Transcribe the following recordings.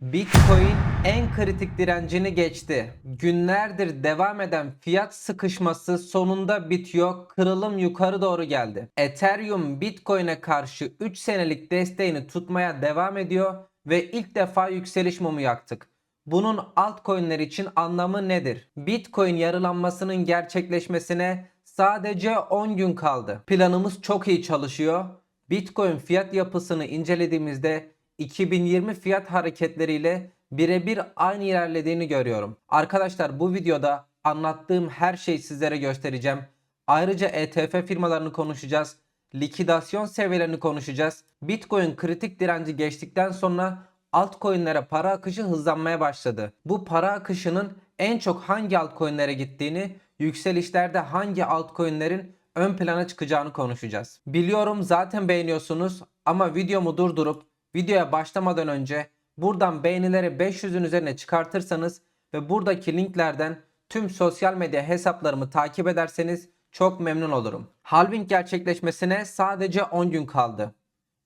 Bitcoin en kritik direncini geçti. Günlerdir devam eden fiyat sıkışması sonunda bitiyor. Kırılım yukarı doğru geldi. Ethereum Bitcoin'e karşı 3 senelik desteğini tutmaya devam ediyor ve ilk defa yükseliş mumu yaktık. Bunun altcoin'ler için anlamı nedir? Bitcoin yarılanmasının gerçekleşmesine sadece 10 gün kaldı. Planımız çok iyi çalışıyor. Bitcoin fiyat yapısını incelediğimizde 2020 fiyat hareketleriyle birebir aynı ilerlediğini görüyorum. Arkadaşlar bu videoda anlattığım her şeyi sizlere göstereceğim. Ayrıca ETF firmalarını konuşacağız. Likidasyon seviyelerini konuşacağız. Bitcoin kritik direnci geçtikten sonra altcoin'lere para akışı hızlanmaya başladı. Bu para akışının en çok hangi altcoin'lere gittiğini, yükselişlerde hangi altcoin'lerin ön plana çıkacağını konuşacağız. Biliyorum zaten beğeniyorsunuz ama videomu durdurup videoya başlamadan önce buradan beğenileri 500'ün üzerine çıkartırsanız ve buradaki linklerden tüm sosyal medya hesaplarımı takip ederseniz çok memnun olurum. Halving gerçekleşmesine sadece 10 gün kaldı.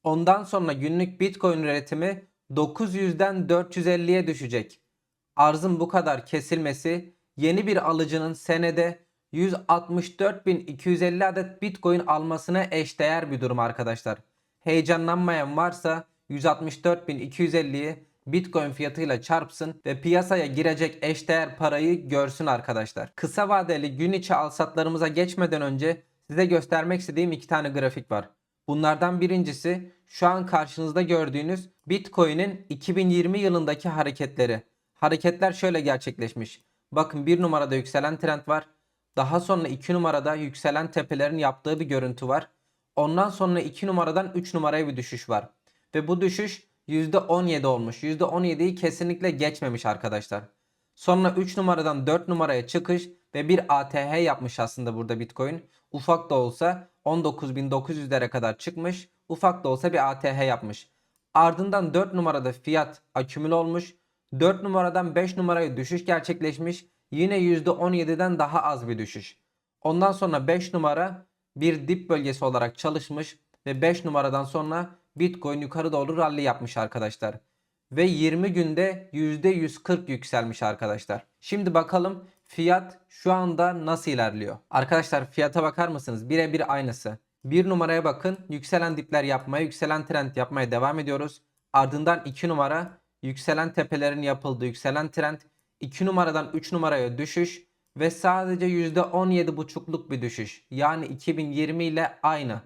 Ondan sonra günlük Bitcoin üretimi 900'den 450'ye düşecek. Arzın bu kadar kesilmesi yeni bir alıcının senede 164.250 adet Bitcoin almasına eşdeğer bir durum arkadaşlar. Heyecanlanmayan varsa 164.250'yi Bitcoin fiyatıyla çarpsın ve piyasaya girecek eşdeğer parayı görsün arkadaşlar. Kısa vadeli gün içi alsatlarımıza geçmeden önce size göstermek istediğim iki tane grafik var. Bunlardan birincisi şu an karşınızda gördüğünüz Bitcoin'in 2020 yılındaki hareketleri. Hareketler şöyle gerçekleşmiş. Bakın bir numarada yükselen trend var. Daha sonra 2 numarada yükselen tepelerin yaptığı bir görüntü var. Ondan sonra 2 numaradan 3 numaraya bir düşüş var. Ve bu düşüş %17 olmuş. %17'yi kesinlikle geçmemiş arkadaşlar. Sonra 3 numaradan 4 numaraya çıkış ve bir ATH yapmış aslında burada Bitcoin. Ufak da olsa 19.900'lere kadar çıkmış. Ufak da olsa bir ATH yapmış. Ardından 4 numarada fiyat akümüle olmuş. 4 numaradan 5 numaraya düşüş gerçekleşmiş. Yine %17'den daha az bir düşüş. Ondan sonra 5 numara bir dip bölgesi olarak çalışmış ve 5 numaradan sonra Bitcoin yukarı doğru rally yapmış arkadaşlar. Ve 20 günde %140 yükselmiş arkadaşlar. Şimdi bakalım fiyat şu anda nasıl ilerliyor? Arkadaşlar fiyata bakar mısınız? Birebir aynısı. Bir numaraya bakın. Yükselen dipler yapmaya, yükselen trend yapmaya devam ediyoruz. Ardından 2 numara yükselen tepelerin yapıldığı yükselen trend. 2 numaradan 3 numaraya düşüş ve sadece %17,5'luk bir düşüş. Yani 2020 ile aynı.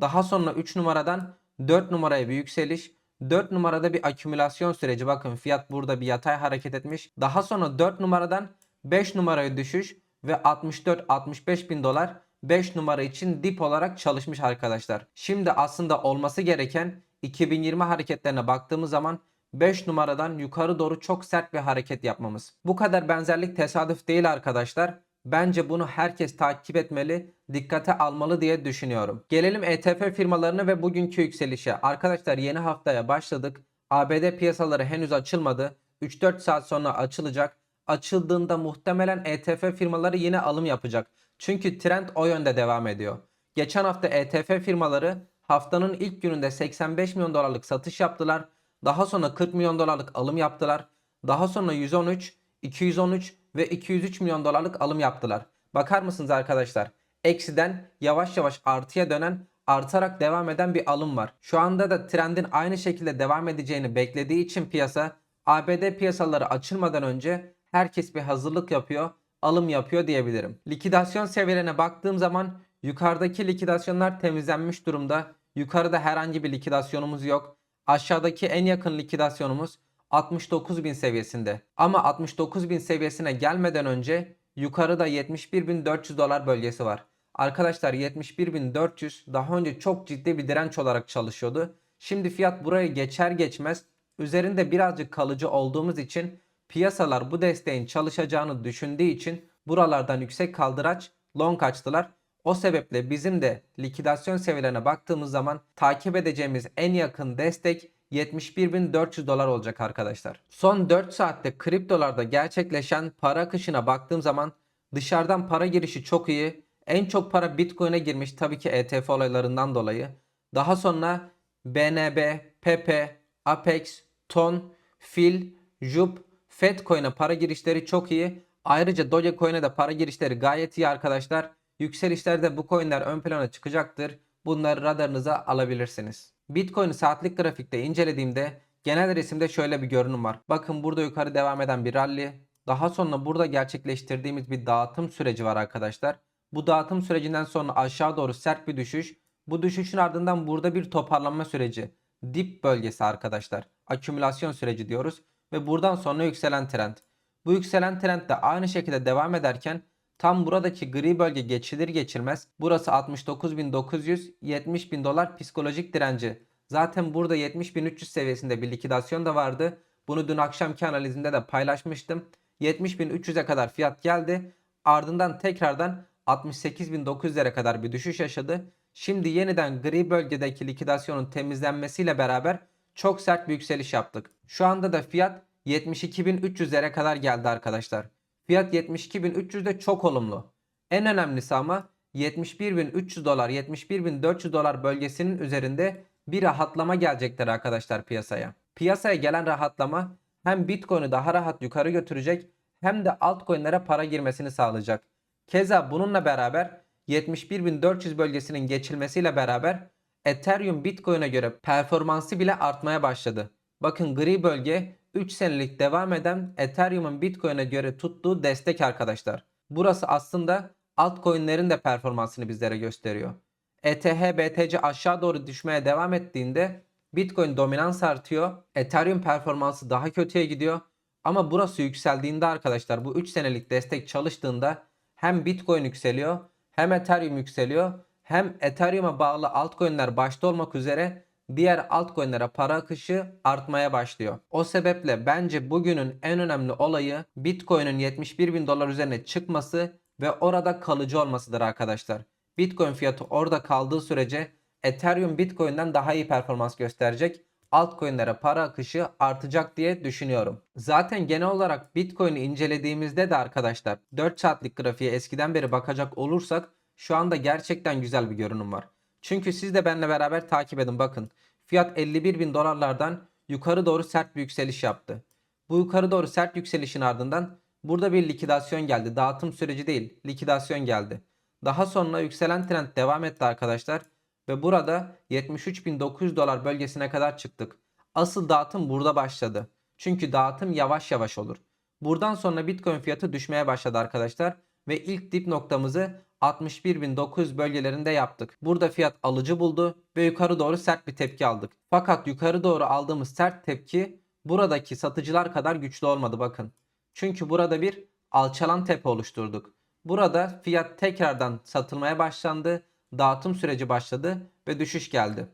Daha sonra 3 numaradan 4 numaraya bir yükseliş. 4 numarada bir akümülasyon süreci. Bakın fiyat burada bir yatay hareket etmiş. Daha sonra 4 numaradan 5 numaraya düşüş ve 64-65 bin dolar 5 numara için dip olarak çalışmış arkadaşlar. Şimdi aslında olması gereken 2020 hareketlerine baktığımız zaman 5 numaradan yukarı doğru çok sert bir hareket yapmamız. Bu kadar benzerlik tesadüf değil arkadaşlar. Bence bunu herkes takip etmeli, dikkate almalı diye düşünüyorum. Gelelim ETF firmalarına ve bugünkü yükselişe. Arkadaşlar yeni haftaya başladık. ABD piyasaları henüz açılmadı. 3-4 saat sonra açılacak. Açıldığında muhtemelen ETF firmaları yine alım yapacak. Çünkü trend o yönde devam ediyor. Geçen hafta ETF firmaları haftanın ilk gününde 85 milyon dolarlık satış yaptılar. Daha sonra 40 milyon dolarlık alım yaptılar. Daha sonra 113, 213 ve 203 milyon dolarlık alım yaptılar. Bakar mısınız arkadaşlar? Eksiden yavaş yavaş artıya dönen artarak devam eden bir alım var. Şu anda da trendin aynı şekilde devam edeceğini beklediği için piyasa ABD piyasaları açılmadan önce herkes bir hazırlık yapıyor, alım yapıyor diyebilirim. Likidasyon seviyelerine baktığım zaman yukarıdaki likidasyonlar temizlenmiş durumda. Yukarıda herhangi bir likidasyonumuz yok. Aşağıdaki en yakın likidasyonumuz 69.000 seviyesinde. Ama 69.000 seviyesine gelmeden önce yukarıda 71.400 dolar bölgesi var. Arkadaşlar 71.400 daha önce çok ciddi bir direnç olarak çalışıyordu. Şimdi fiyat burayı geçer geçmez üzerinde birazcık kalıcı olduğumuz için piyasalar bu desteğin çalışacağını düşündüğü için buralardan yüksek kaldıraç long açtılar. O sebeple bizim de likidasyon seviyelerine baktığımız zaman takip edeceğimiz en yakın destek 71.400 dolar olacak arkadaşlar. Son 4 saatte kriptolarda gerçekleşen para akışına baktığım zaman dışarıdan para girişi çok iyi. En çok para Bitcoin'e girmiş tabii ki ETF olaylarından dolayı. Daha sonra BNB, Pepe, Apex, Ton Fil, Jup, Fedcoin'e para girişleri çok iyi. Ayrıca Dogecoin'e de para girişleri gayet iyi arkadaşlar. Yükselişlerde bu coinler ön plana çıkacaktır. Bunları radarınıza alabilirsiniz. Bitcoin'i saatlik grafikte incelediğimde genel resimde şöyle bir görünüm var. Bakın burada yukarı devam eden bir rally. Daha sonra burada gerçekleştirdiğimiz bir dağıtım süreci var arkadaşlar. Bu dağıtım sürecinden sonra aşağı doğru sert bir düşüş. Bu düşüşün ardından burada bir toparlanma süreci. Dip bölgesi arkadaşlar. Akümülasyon süreci diyoruz. Ve buradan sonra yükselen trend. Bu yükselen trend de aynı şekilde devam ederken tam buradaki gri bölge geçilir geçilmez burası 69.900 70.000 dolar psikolojik direnci. Zaten burada 70.300 seviyesinde bir likidasyon da vardı. Bunu dün akşamki analizimde de paylaşmıştım. 70.300'e kadar fiyat geldi. Ardından tekrardan 68.900'lere kadar bir düşüş yaşadı. Şimdi yeniden gri bölgedeki likidasyonun temizlenmesiyle beraber çok sert bir yükseliş yaptık. Şu anda da fiyat 72.300'lere kadar geldi arkadaşlar. Fiyat 72.300'de çok olumlu. En önemlisi ama 71.300 dolar 71.400 dolar bölgesinin üzerinde bir rahatlama gelecektir arkadaşlar piyasaya. Piyasaya gelen rahatlama hem Bitcoin'i daha rahat yukarı götürecek hem de altcoin'lere para girmesini sağlayacak. Keza bununla beraber 71.400 bölgesinin geçilmesiyle beraber Ethereum Bitcoin'e göre performansı bile artmaya başladı. Bakın gri bölge 3 senelik devam eden Ethereum'un Bitcoin'e göre tuttuğu destek arkadaşlar. Burası aslında altcoin'lerin de performansını bizlere gösteriyor. ETH, BTC aşağı doğru düşmeye devam ettiğinde Bitcoin dominans artıyor. Ethereum performansı daha kötüye gidiyor. Ama burası yükseldiğinde arkadaşlar bu 3 senelik destek çalıştığında hem Bitcoin yükseliyor hem Ethereum yükseliyor hem Ethereum'a bağlı altcoin'ler başta olmak üzere diğer altcoin'lere para akışı artmaya başlıyor. O sebeple bence bugünün en önemli olayı Bitcoin'in 71 bin dolar üzerine çıkması ve orada kalıcı olmasıdır arkadaşlar. Bitcoin fiyatı orada kaldığı sürece Ethereum Bitcoin'den daha iyi performans gösterecek. Altcoin'lere para akışı artacak diye düşünüyorum. Zaten genel olarak Bitcoin'i incelediğimizde de arkadaşlar 4 saatlik grafiğe eskiden beri bakacak olursak şu anda gerçekten güzel bir görünüm var. Çünkü siz de benimle beraber takip edin bakın. Fiyat 51 bin dolarlardan yukarı doğru sert bir yükseliş yaptı. Bu yukarı doğru sert yükselişin ardından burada bir likidasyon geldi. Dağıtım süreci değil likidasyon geldi. Daha sonra yükselen trend devam etti arkadaşlar. Ve burada 73.900 dolar bölgesine kadar çıktık. Asıl dağıtım burada başladı. Çünkü dağıtım yavaş yavaş olur. Buradan sonra Bitcoin fiyatı düşmeye başladı arkadaşlar. Ve ilk dip noktamızı 61.900 bölgelerinde yaptık. Burada fiyat alıcı buldu ve yukarı doğru sert bir tepki aldık. Fakat yukarı doğru aldığımız sert tepki buradaki satıcılar kadar güçlü olmadı bakın. Çünkü burada bir alçalan tepe oluşturduk. Burada fiyat tekrardan satılmaya başlandı, dağıtım süreci başladı ve düşüş geldi.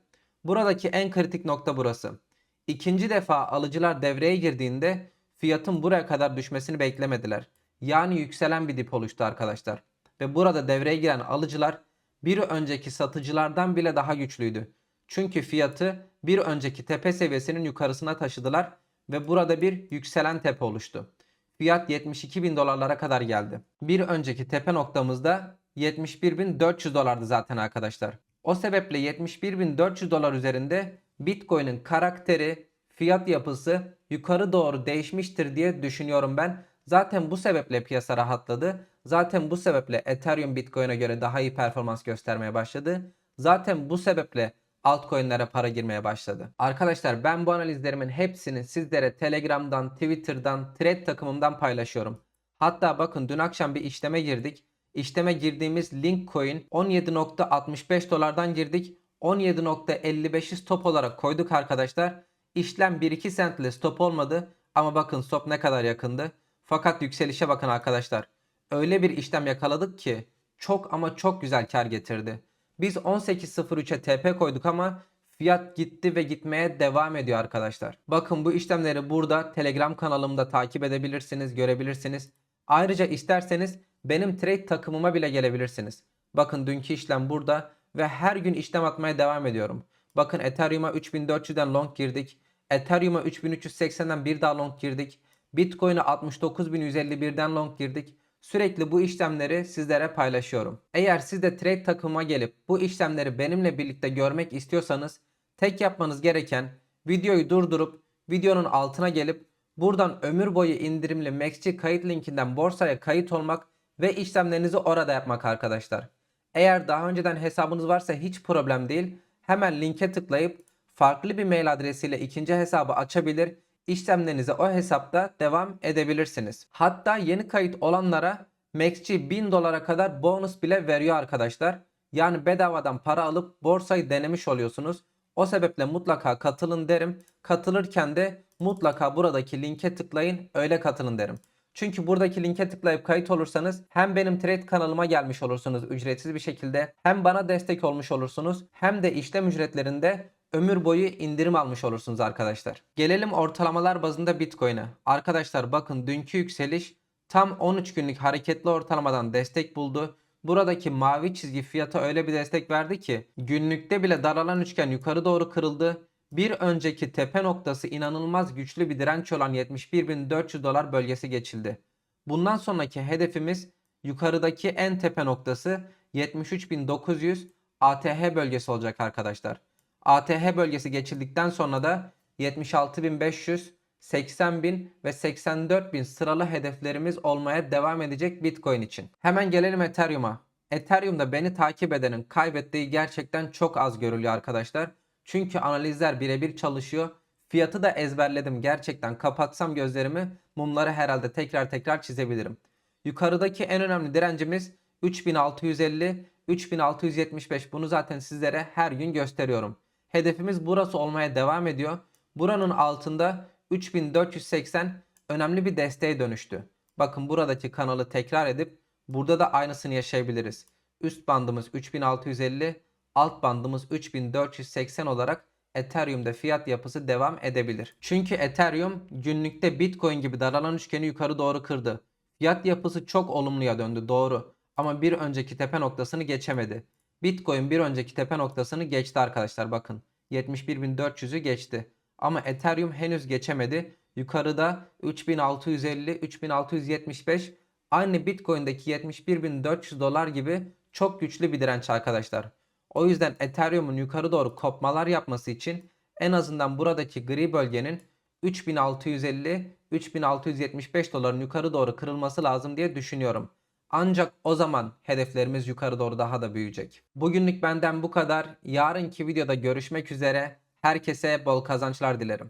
Buradaki en kritik nokta burası. İkinci defa alıcılar devreye girdiğinde fiyatın buraya kadar düşmesini beklemediler. Yani yükselen bir dip oluştu arkadaşlar. Ve burada devreye giren alıcılar bir önceki satıcılardan bile daha güçlüydü. Çünkü fiyatı bir önceki tepe seviyesinin yukarısına taşıdılar ve burada bir yükselen tepe oluştu. Fiyat 72 bin dolarlara kadar geldi. Bir önceki tepe noktamızda 71.400 dolardı zaten arkadaşlar. O sebeple 71.400 dolar üzerinde Bitcoin'in karakteri, fiyat yapısı yukarı doğru değişmiştir diye düşünüyorum ben. Zaten bu sebeple piyasa rahatladı. Zaten bu sebeple Ethereum Bitcoin'e göre daha iyi performans göstermeye başladı. Zaten bu sebeple altcoin'lere para girmeye başladı. Arkadaşlar ben bu analizlerimin hepsini sizlere Telegram'dan, Twitter'dan, Thread takımımdan paylaşıyorum. Hatta bakın dün akşam bir işleme girdik. İşleme girdiğimiz Linkcoin 17.65 dolardan girdik. 17.55'i stop olarak koyduk arkadaşlar. İşlem 1-2 centle stop olmadı. Ama bakın stop ne kadar yakındı. Fakat yükselişe bakın arkadaşlar. Öyle bir işlem yakaladık ki çok ama çok güzel kar getirdi. Biz 18.03'e TP koyduk ama fiyat gitti ve gitmeye devam ediyor arkadaşlar. Bakın bu işlemleri burada Telegram kanalımda takip edebilirsiniz, görebilirsiniz. Ayrıca isterseniz benim trade takımıma bile gelebilirsiniz. Bakın dünkü işlem burada ve her gün işlem atmaya devam ediyorum. Bakın Ethereum'a 3400'den long girdik. Ethereum'a 3380'den bir daha long girdik. Bitcoin'e 69.151'den long girdik. Sürekli bu işlemleri sizlere paylaşıyorum. Eğer siz de trade takıma gelip bu işlemleri benimle birlikte görmek istiyorsanız tek yapmanız gereken videoyu durdurup videonun altına gelip buradan ömür boyu indirimli Maxci kayıt linkinden borsaya kayıt olmak ve işlemlerinizi orada yapmak arkadaşlar. Eğer daha önceden hesabınız varsa hiç problem değil. Hemen linke tıklayıp farklı bir mail adresiyle ikinci hesabı açabilir, işlemlerinize o hesapta devam edebilirsiniz. Hatta yeni kayıt olanlara Maxci 1000 dolara kadar bonus bile veriyor arkadaşlar. Yani bedavadan para alıp borsayı denemiş oluyorsunuz. O sebeple mutlaka katılın derim. Katılırken de mutlaka buradaki linke tıklayın öyle katılın derim. Çünkü buradaki linke tıklayıp kayıt olursanız hem benim trade kanalıma gelmiş olursunuz ücretsiz bir şekilde hem bana destek olmuş olursunuz hem de işlem ücretlerinde ömür boyu indirim almış olursunuz arkadaşlar. Gelelim ortalamalar bazında Bitcoin'e. Arkadaşlar bakın dünkü yükseliş tam 13 günlük hareketli ortalamadan destek buldu. Buradaki mavi çizgi fiyata öyle bir destek verdi ki günlükte bile daralan üçgen yukarı doğru kırıldı. Bir önceki tepe noktası inanılmaz güçlü bir direnç olan 71.400 dolar bölgesi geçildi. Bundan sonraki hedefimiz yukarıdaki en tepe noktası 73.900 ATH bölgesi olacak arkadaşlar. ATH bölgesi geçildikten sonra da 76.500, 80.000 ve 84.000 sıralı hedeflerimiz olmaya devam edecek Bitcoin için. Hemen gelelim Ethereum'a. Ethereum'da beni takip edenin kaybettiği gerçekten çok az görülüyor arkadaşlar. Çünkü analizler birebir çalışıyor. Fiyatı da ezberledim. Gerçekten kapatsam gözlerimi mumları herhalde tekrar tekrar çizebilirim. Yukarıdaki en önemli direncimiz 3650, 3675. Bunu zaten sizlere her gün gösteriyorum. Hedefimiz burası olmaya devam ediyor. Buranın altında 3480 önemli bir desteğe dönüştü. Bakın buradaki kanalı tekrar edip burada da aynısını yaşayabiliriz. Üst bandımız 3650, alt bandımız 3480 olarak Ethereum'da fiyat yapısı devam edebilir. Çünkü Ethereum günlükte Bitcoin gibi daralan üçgeni yukarı doğru kırdı. Fiyat yapısı çok olumluya döndü doğru ama bir önceki tepe noktasını geçemedi. Bitcoin bir önceki tepe noktasını geçti arkadaşlar bakın. 71.400'ü geçti. Ama Ethereum henüz geçemedi. Yukarıda 3650, 3675 aynı Bitcoin'deki 71.400 dolar gibi çok güçlü bir direnç arkadaşlar. O yüzden Ethereum'un yukarı doğru kopmalar yapması için en azından buradaki gri bölgenin 3650 3675 doların yukarı doğru kırılması lazım diye düşünüyorum. Ancak o zaman hedeflerimiz yukarı doğru daha da büyüyecek. Bugünlük benden bu kadar. Yarınki videoda görüşmek üzere. Herkese bol kazançlar dilerim.